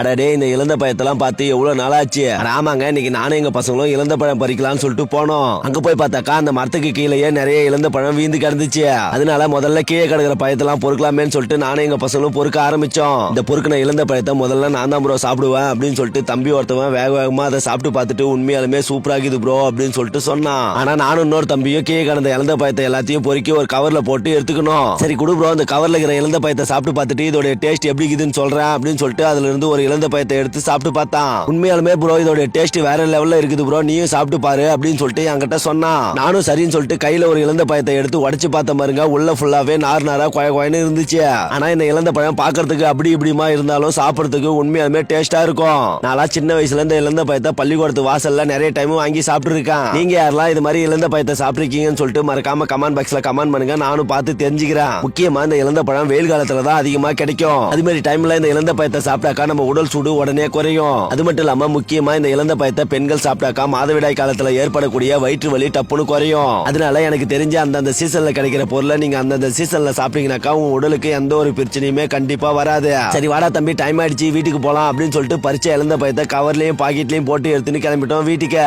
அடடே இந்த இழந்த பயத்தெல்லாம் பார்த்து எவ்வளவு நாளாச்சு? ஆமாங்க இன்னைக்கு நானும் எங்க பசங்களும் இழந்த பழம் பறிக்கலாம்னு சொல்லிட்டு போனோம். அங்க போய் பார்த்தாக்கா அந்த மரத்துக்கு கீழேயே நிறைய இழந்த பழம் வீந்து கிடந்துச்சு. அதனால முதல்ல கீழே கிடக்குற பயத்தெல்லாம் பொறுக்கலாமேன்னு சொல்லிட்டு நானும் எங்க பசங்களும் பொறுக்க ஆரம்பிச்சோம். இந்த பொறுக்கின இழந்த பழத்தை முதல்ல நான் தான் ப்ரோ சாப்பிடுவேன் அப்படின்னு சொல்லிட்டு தம்பி ஒருத்தவன் வேக வேகமா அதை சாப்பிட்டு பார்த்துட்டு உண்மையாலுமே சூப்பராகுது இருக்குது ப்ரோ அப்படின்னு சொல்லிட்டு சொன்னான். ஆனா நானும் இன்னொரு தம்பியும் கீழே கிடந்த இழந்த பயத்தை எல்லாத்தையும் பொறுக்கி ஒரு கவர்ல போட்டு எடுத்துக்கணும். சரி குடு ப்ரோ அந்த கவர்ல இருக்கிற இழந்த பயத்தை சாப்பிட்டு பார்த்துட்டு இதோட டேஸ்ட் எப்படி இருக்குதுன்னு சொல்றேன் அப்படின்னு சொல்லிட்டு அதுல இருந்து ஒரு இழந்த பயத்தை எடுத்து சாப்பிட்டு பார்த்தான். உண்மையாலுமே ப்ரோ இதோட டேஸ்ட் வேற லெவல்ல இருக்குது ப்ரோ நீயும் சாப்பிட்டு பாரு அப்படின்னு சொல்லிட்டு என்கிட்ட சொன்னான். நானும் சரின்னு சொல்லிட்டு கையில ஒரு இழந்த பழத்தை எடுத்து உடச்சு பார்த்த பாருங்க உள்ள ஃபுல்லாவே நார் நாரா கொய கொயன்னு இருந்துச்சு. ஆனா இந்த இழந்த பழம் பாக்குறதுக்கு அப்படி இப்படிமா இருந்தாலும் சாப்பிடறதுக்கு உண்மையாலுமே டேஸ்டா இருக்கும். நான்லாம் சின்ன வயசுல இந்த இழந்த பயத்தை பள்ளிக்கூடத்து வாசல்ல நிறைய டைம் வாங்கி சாப்பிட்டு இருக்கேன் நீங்க யாரெல்லாம் இது மாதிரி இழந்த பயத்தை சாப்பிட்டுருக்கீங்கன்னு சொல்லிட்டு மறக்காம கமெண்ட் பாக்ஸ்ல கமெண்ட் பண்ணுங்க. நானும் பார்த்து தெரிஞ்சுக்கிறேன். முக்கியமா இந்த இழந்த பழம் வெயில் காலத்துல தான் அதிகமா கிடைக்கும். அது மாதிரி டைம்ல இந்த இழந்த பயத்தை சாப்பிட்டாக்கா நம்ம உடல் சூடு உடனே குறையும். அது மட்டும் இல்லாம முக்கியமா இந்த இழந்த பயத்தை பெண்கள் சாப்பிட்டாக்கா மாதவிடாய் காலத்துல ஏற்படக்கூடிய வயிற்று வலி டப்புன்னு குறையும். அதனால எனக்கு தெரிஞ்ச அந்தந்த சீசன்ல கிடைக்கிற பொருளை நீங்க அந்தந்த சீசன்ல சாப்பிட்டீங்கன்னாக்கா உங்க உடலுக்கு எந்த ஒரு பிரச்சனையுமே கண்டிப்பா வராது. சரி வாடா தம்பி டைம் ஆயிடுச்சு வீட்டுக்கு போலாம் அப்படின்னு சொல்லிட்டு பறிச்ச இழந்த பயத்தை கவர்லயும் பாக்கெட்லயும் போட்டு எடுத்துன்னு கிளம்பிட்டோம் வீட்டுக்கு.